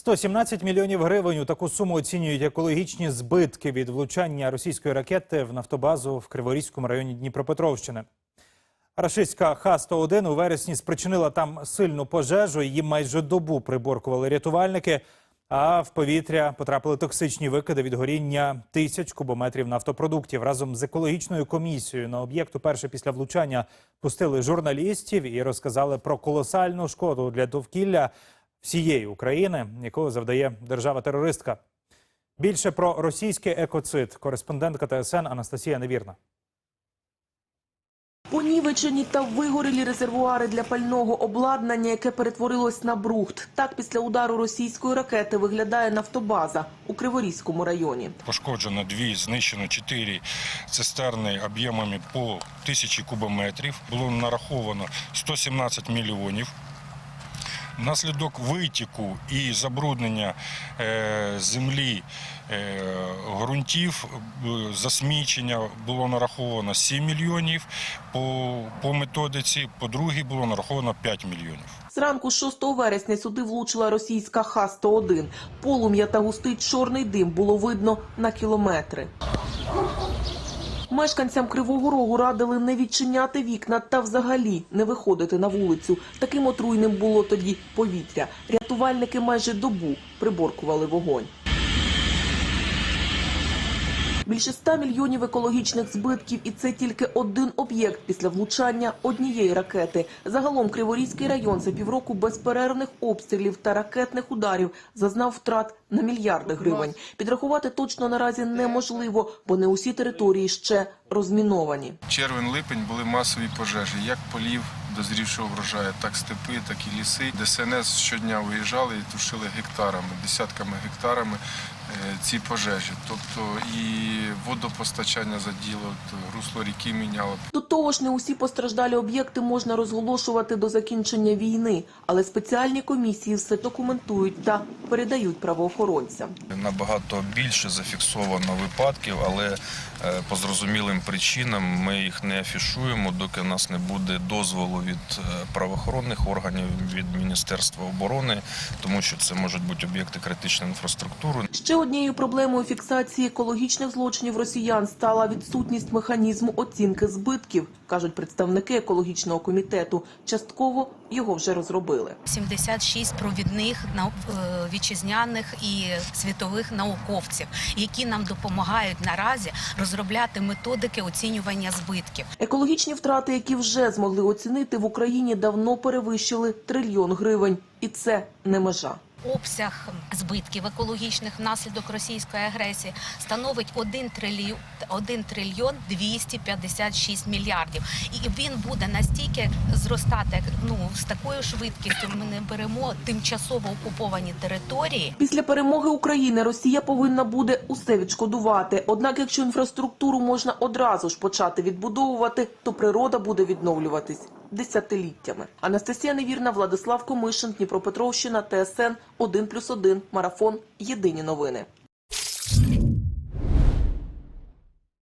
117 мільйонів гривень у таку суму оцінюють екологічні збитки від влучання російської ракети в нафтобазу в Криворізькому районі Дніпропетровщини. Рашистська Х-101 у вересні спричинила там сильну пожежу. Її майже добу приборкували рятувальники. А в повітря потрапили токсичні викиди від горіння тисяч кубометрів нафтопродуктів. Разом з екологічною комісією на об'єкт уперше після влучання пустили журналістів і розказали про колосальну шкоду для довкілля всієї України, якого завдає держава-терористка. Більше про російський екоцид кореспондентка ТСН Анастасія Невірна. Понівечені та вигорілі резервуари для пального обладнання, яке перетворилось на брухт. Так після удару російської ракети виглядає нафтобаза у Криворізькому районі. Пошкоджено дві, знищено чотири цистерни об'ємами по тисячі кубометрів. Було нараховано 117 мільйонів. Внаслідок витіку і забруднення е, землі е, ґрунтів, е, засмічення було нараховано 7 мільйонів по, по методиці, по другій було нараховано 5 мільйонів. Зранку 6 вересня сюди влучила російська Х-101. Полум'я та густий чорний дим було видно на кілометри. Мешканцям Кривого Рогу радили не відчиняти вікна та взагалі не виходити на вулицю. Таким отруйним було тоді повітря. Рятувальники майже добу приборкували вогонь. Більше 100 мільйонів екологічних збитків, і це тільки один об'єкт після влучання однієї ракети. Загалом Криворізький район за півроку безперервних обстрілів та ракетних ударів зазнав втрат на мільярди гривень. Підрахувати точно наразі неможливо, бо не усі території ще розміновані. Червень-липень були масові пожежі, як полів дозрівшого врожаю, так степи, так і ліси. ДСНС щодня виїжджали і тушили гектарами, десятками гектарами е, ці пожежі. Тобто і водопостачання заділо, русло ріки міняло. До того ж, не усі постраждалі об'єкти можна розголошувати до закінчення війни, але спеціальні комісії все документують та передають правоохоронцям. Набагато більше зафіксовано випадків, але е, по зрозумілим причинам ми їх не афішуємо, доки у нас не буде дозволу від е, правоохоронних органів, від Міністерства оборони, тому що це можуть бути об'єкти критичної інфраструктури. Ще однією проблемою фіксації екологічних злочинів росіян стала відсутність механізму оцінки збитків, кажуть представники екологічного комітету. Частково його вже розробили. 76 провідних нау- е, вітчизняних і світових науковців, які нам допомагають наразі розробляти методики оцінювання збитків. Екологічні втрати, які вже змогли оцінити в Україні, давно перевищили трильйон гривень, і це не межа. Обсяг збитків екологічних внаслідок російської агресії становить 1 трильйон, 1 трильйон 256 мільярдів. І він буде настільки зростати ну, з такою швидкістю. Ми не беремо тимчасово окуповані території. Після перемоги України Росія повинна буде усе відшкодувати. Однак, якщо інфраструктуру можна одразу ж почати відбудовувати, то природа буде відновлюватись десятиліттями. Анастасія Невірна, Владислав Комишин, Дніпропетровщина, ТСН 1+,1, Марафон. Єдині новини.